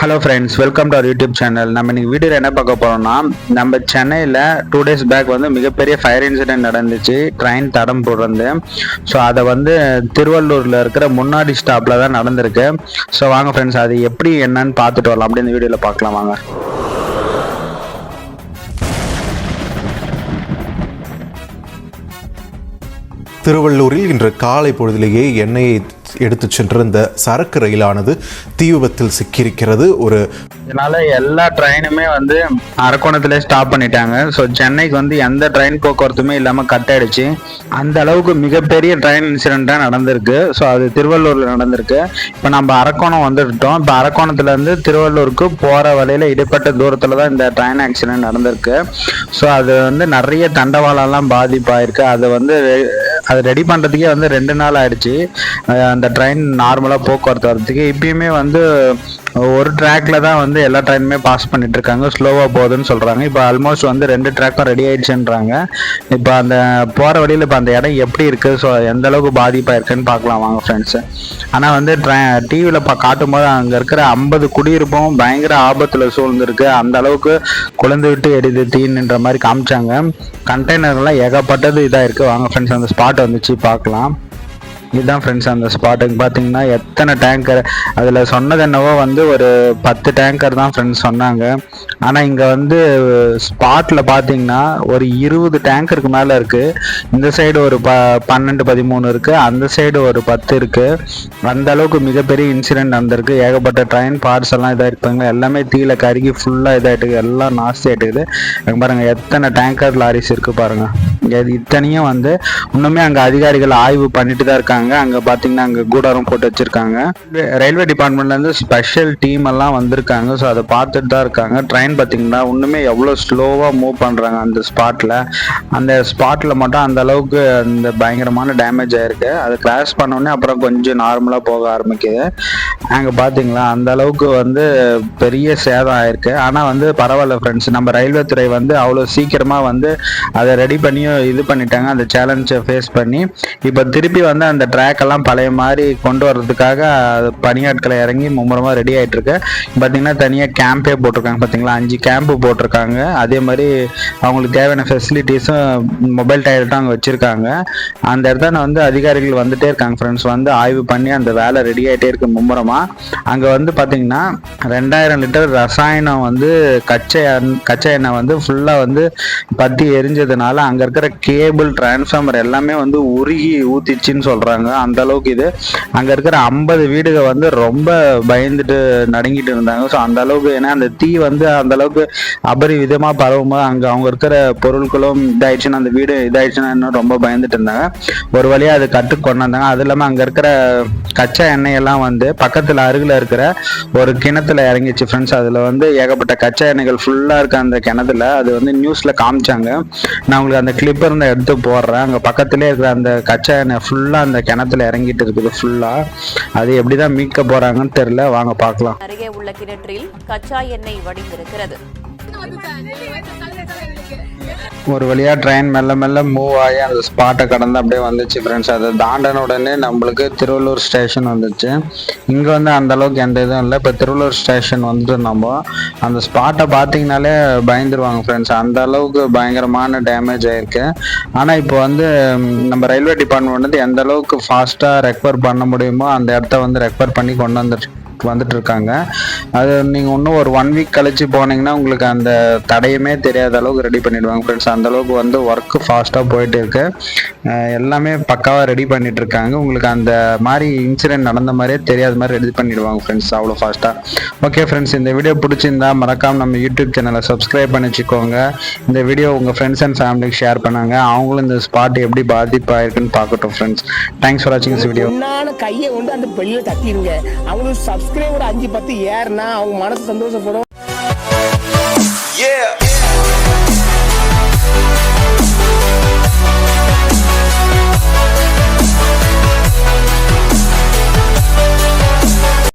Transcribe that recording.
Hello friends welcome to our YouTube channel நம்ம இன்னைக்கு வீடியோவில் என்ன பார்க்க போறோம்னா நம்ம சென்னையில் டூ டேஸ் பேக் வந்து மிகப்பெரிய ஃபயர் இன்சிடென்ட் நடந்துச்சு. ட்ரெயின் தடம் போடுறது ஸோ அதை வந்து திருவள்ளூரில் இருக்கிற முன்னாடி ஸ்டாப்பில் தான் நடந்திருக்கு. ஸோ வாங்க ஃப்ரெண்ட்ஸ் அது எப்படி என்னன்னு பார்த்துட்டு வரலாம். அப்படி இந்த வீடியோவில் பார்க்கலாம் வாங்க. திருவள்ளூரில் இன்று காலை பொழுதிலேயே எண்ணெயை எடுத்து சென்றிருந்த சரக்கு ரயிலானது தீ விபத்தில் சிக்கியிருக்கிறது. ஒரு இதனால எல்லா ட்ரெயினுமே வந்து அரக்கோணத்திலே ஸ்டாப் பண்ணிட்டாங்க. ஸோ சென்னைக்கு வந்து எந்த ட்ரெயின் போக்குவரத்துமே இல்லாமல் கட் ஆயிடுச்சு. அந்த அளவுக்கு மிகப்பெரிய ட்ரெயின் இன்சிடென்ட்டாக நடந்திருக்கு. ஸோ அது திருவள்ளூரில் நடந்திருக்கு. இப்போ நம்ம அரக்கோணம் வந்துட்டோம். இப்போ அரக்கோணத்துலேருந்து திருவள்ளூருக்கு போகிற வழியில் இடைப்பட்ட தூரத்தில் தான் இந்த ட்ரெயின் ஆக்சிடென்ட் நடந்திருக்கு. ஸோ அது வந்து நிறைய தண்டவாளம்லாம் பாதிப்பாயிருக்கு. அது வந்து அது ரெடி பண்ணுறதுக்கே வந்து ரெண்டு நாள் ஆயிடுச்சு. அந்த ட்ரெயின் நார்மலாக போக்குவரத்து வர்றதுக்கு. இப்பயுமே வந்து ஒரு ட்ராக்ல தான் வந்து எல்லா ட்ரெயினுமே பாஸ் பண்ணிட்டு இருக்காங்க ஸ்லோவாக போகுதுன்னு சொல்றாங்க. இப்போ ஆல்மோஸ்ட் வந்து ரெண்டு ட்ராக்கும் ரெடி ஆயிடுச்சுன்றாங்க. இப்போ அந்த போற வழியில் இப்போ அந்த இடம் எப்படி இருக்கு? ஸோ எந்த அளவுக்கு பாதிப்பா இருக்குன்னு பார்க்கலாம் வாங்க ஃப்ரெண்ட்ஸ் ஆனால் வந்து டிவியில் காட்டும் போது அங்கே இருக்கிற ஐம்பது குடியிருப்பும் பயங்கர ஆபத்தில் சூழ்ந்துருக்கு. அந்த அளவுக்கு குழந்தை விட்டு எரிது தீன்ற மாதிரி காமிச்சாங்க. கண்டெய்னர்லாம் ஏகப்பட்டது இதாக இருக்கு. வாங்க ஃப்ரெண்ட்ஸ் அந்த ஸ்பாட் வந்துச்சு பார்க்கலாம். இதுதான் ஃப்ரெண்ட்ஸ் அந்த ஸ்பாட்டுக்கு பார்த்தீங்கன்னா எத்தனை டேங்கர் அதில் சொன்னது என்னவோ வந்து ஒரு பத்து டேங்கர் தான் ஃப்ரெண்ட்ஸ் சொன்னாங்க. ஆனால் இங்கே வந்து ஸ்பாட்டில் பார்த்தீங்கன்னா ஒரு இருபது டேங்கருக்கு மேலே இருக்குது இந்த சைடு ஒரு ப பன்னெண்டு பதிமூணு இருக்குது அந்த சைடு ஒரு பத்து இருக்குது அந்த அளவுக்கு மிகப்பெரிய இன்சிடென்ட் நடந்திருக்கு. ஏகப்பட்ட ட்ரெயின் பார்ட்ஸ் எல்லாம் இதாக இருப்பாங்க எல்லாமே தீயில கருகி ஃபுல்லாக இதாகிட்டு எல்லாம் நாஸ்தி ஆகிட்டுக்குது பாருங்கள் எத்தனை டேங்கர் லாரிஸ் இருக்குது பாருங்கள் இது இத்தனையும் வந்து இன்னுமே அங்கே அதிகாரிகள் ஆய்வு பண்ணிட்டு தான் இருக்காங்க. அங்கே பார்த்தீங்கன்னா அங்கே கூடாரம் போட்டு வச்சுருக்காங்க. ரயில்வே டிபார்ட்மெண்ட்லேருந்து ஸ்பெஷல் டீம் எல்லாம் வந்திருக்காங்க. ஸோ அதை பார்த்துட்டு தான் இருக்காங்க. ட்ரெயின் பார்த்தீங்கன்னா இன்னுமே எவ்வளோ ஸ்லோவாக மூவ் பண்ணுறாங்க அந்த ஸ்பாட்டில் அந்த ஸ்பாட்டில் மட்டும் அந்த அளவுக்கு அந்த பயங்கரமான டேமேஜ் ஆயிருக்கு. அது கிராஷ் பண்ணோடனே அப்புறம் கொஞ்சம் நார்மலாக போக ஆரம்பிக்குது. அங்கே பார்த்தீங்களா அந்த அளவுக்கு வந்து பெரிய சேதம் ஆயிருக்கு. ஆனால் வந்து பரவாயில்ல ஃப்ரெண்ட்ஸ் நம்ம ரயில்வே துறை வந்து அவ்வளோ சீக்கிரமாக வந்து அதை ரெடி பண்ணியும் இது பண்ணிட்டாங்க அந்த சேலஞ்சை ஃபேஸ் பண்ணி இப்போ திருப்பி வந்து அந்த ட்ராக்கெல்லாம் பழைய மாதிரி கொண்டு வர்றதுக்காக பணியாட்களை இறங்கி மும்முரமாக ரெடி ஆயிட்டு இருக்கு பார்த்தீங்கன்னா தனியாக கேம்பே போட்டிருக்காங்க பார்த்தீங்களா அஞ்சு கேம்ப்பு போட்டிருக்காங்க. அதே மாதிரி அவங்களுக்கு தேவையான ஃபெசிலிட்டிஸும் மொபைல் டயர்ட்டும் அங்கே வச்சுருக்காங்க. அந்த இடத்துல வந்து அதிகாரிகள் வந்துட்டே இருக்காங்க ஃப்ரெண்ட்ஸ் வந்து ஆய்வு பண்ணி அந்த வேலை ரெடி ஆகிட்டே இருக்கு மும்முரமாக அங்கே வந்து பார்த்தீங்கன்னா ரெண்டாயிரம் லிட்டர் ரசாயனம் வந்து கச்சை கச்சை எண்ணெய் வந்து ஃபுல்லாக வந்து பற்றி எரிஞ்சதுனால அங்கே இருக்க இருக்கிற கேபிள் டிரான்ஸ்ஃபார்மர் எல்லாமே வந்து உருகி ஊத்திச்சுன்னு சொல்றாங்க. அந்த அளவுக்கு இது. அங்கே இருக்கிற ஐம்பது வீடுகள் வந்து ரொம்ப பயந்துட்டு நடுங்கிட்டு இருந்தாங்க. ஸோ அந்த அளவுக்கு ஏன்னா அந்த தீ வந்து அந்த அளவுக்கு பரவும் பரவும்போது அங்கே அவங்க இருக்கிற பொருட்களும் இதாயிடுச்சுன்னா அந்த வீடு இதாயிடுச்சுன்னா இன்னும் ரொம்ப பயந்துட்டு இருந்தாங்க. ஒரு வழியாக அது கட்டு கொண்டு வந்தாங்க. அது இல்லாமல் அங்க இருக்கிற கச்சா எண்ணெய் எல்லாம் வந்து பக்கத்தில் அருகில் இருக்கிற ஒரு கிணத்துல இறங்கிச்சு ஃப்ரெண்ட்ஸ் அதில் வந்து ஏகப்பட்ட கச்சா எண்ணெய்கள் ஃபுல்லா இருக்க அந்த கிணத்துல அது வந்து நியூஸில் காமிச்சாங்க. நான் உங்களுக்கு அந்த கிளி இருந்த எடுத்து போடுறேன். அங்கே பக்கத்துலேயே இருக்கிற அந்த கச்சா எண்ணெய் ஃபுல்லாக அந்த கிணத்துல இறங்கிட்டு இருக்குது ஃபுல்லாக அது எப்படி தான் மீட்க போகிறாங்கன்னு தெரில வாங்க பார்க்கலாம். அருகே உள்ள கிணற்றில் கச்சா எண்ணெய் வடிந்திருக்கிறது. ஒரு வழியாக ட்ரெயின் மெல்ல மெல்ல மூவ் ஆகி அந்த ஸ்பாட்டை கடந்து அப்படியே வந்துச்சு ஃப்ரெண்ட்ஸ் அதை தாண்டன உடனே நம்மளுக்கு திருவள்ளூர் ஸ்டேஷன் வந்துச்சு. இங்கே வந்து அந்தளவுக்கு எந்த இதுவும் இல்லை. இப்போ திருவள்ளூர் ஸ்டேஷன் வந்துட்டு நம்ம அந்த ஸ்பாட்டை பார்த்தீங்கனாலே பயந்துருவாங்க ஃப்ரெண்ட்ஸ் அந்த அளவுக்கு பயங்கரமான டேமேஜ் ஆயிருக்கு. ஆனால் இப்போ வந்து நம்ம ரயில்வே டிபார்ட்மெண்ட் வந்து எந்த அளவுக்கு ஃபாஸ்ட்டாக ரெக்கவர் பண்ண முடியுமோ அந்த இடத்த வந்து ரெக்கவர் பண்ணி கொண்டு வந்துட்டு வந்துட்டு இருக்காங்க அது நீங்கள் இன்னும் ஒரு ஒன் வீக் கழிச்சு போனீங்கன்னா உங்களுக்கு அந்த தடையுமே தெரியாத அளவுக்கு ரெடி பண்ணிடுவாங்க ஃப்ரெண்ட்ஸ் அந்த அளவுக்கு வந்து ஒர்க்கு ஃபாஸ்ட்டாக போயிட்டு இருக்கு எல்லாமே பக்காவாக ரெடி பண்ணிட்டு இருக்காங்க உங்களுக்கு அந்த மாதிரி இன்சிடென்ட் நடந்த மாதிரியே தெரியாத மாதிரி ரெடி பண்ணிடுவாங்க ஃப்ரெண்ட்ஸ் அவ்வளோ ஃபாஸ்ட்டாக ஓகே ஃப்ரெண்ட்ஸ் இந்த வீடியோ பிடிச்சிருந்தா மறக்காம நம்ம யூடியூப் சேனலை சப்ஸ்கிரைப் பண்ணி வச்சுக்கோங்க. இந்த வீடியோ உங்கள் ஃப்ரெண்ட்ஸ் அண்ட் ஃபேமிலிக்கு ஷேர் பண்ணாங்க. அவங்களும் இந்த ஸ்பாட் எப்படி பாதிப்பாயிருக்குன்னு பார்க்கட்டும் ஃப்ரெண்ட்ஸ் தேங்க்ஸ் ஃபார் வாட்சிங் திஸ் வீடியோ கையை கொண்டு அந்த பெல்ல தட்டிடுங்க அவங்களுக்கு சப்ஸ்கிரைபர் அஞ்சு பத்து ஏறுனா அவங்க மனசு சந்தோஷப்படும்.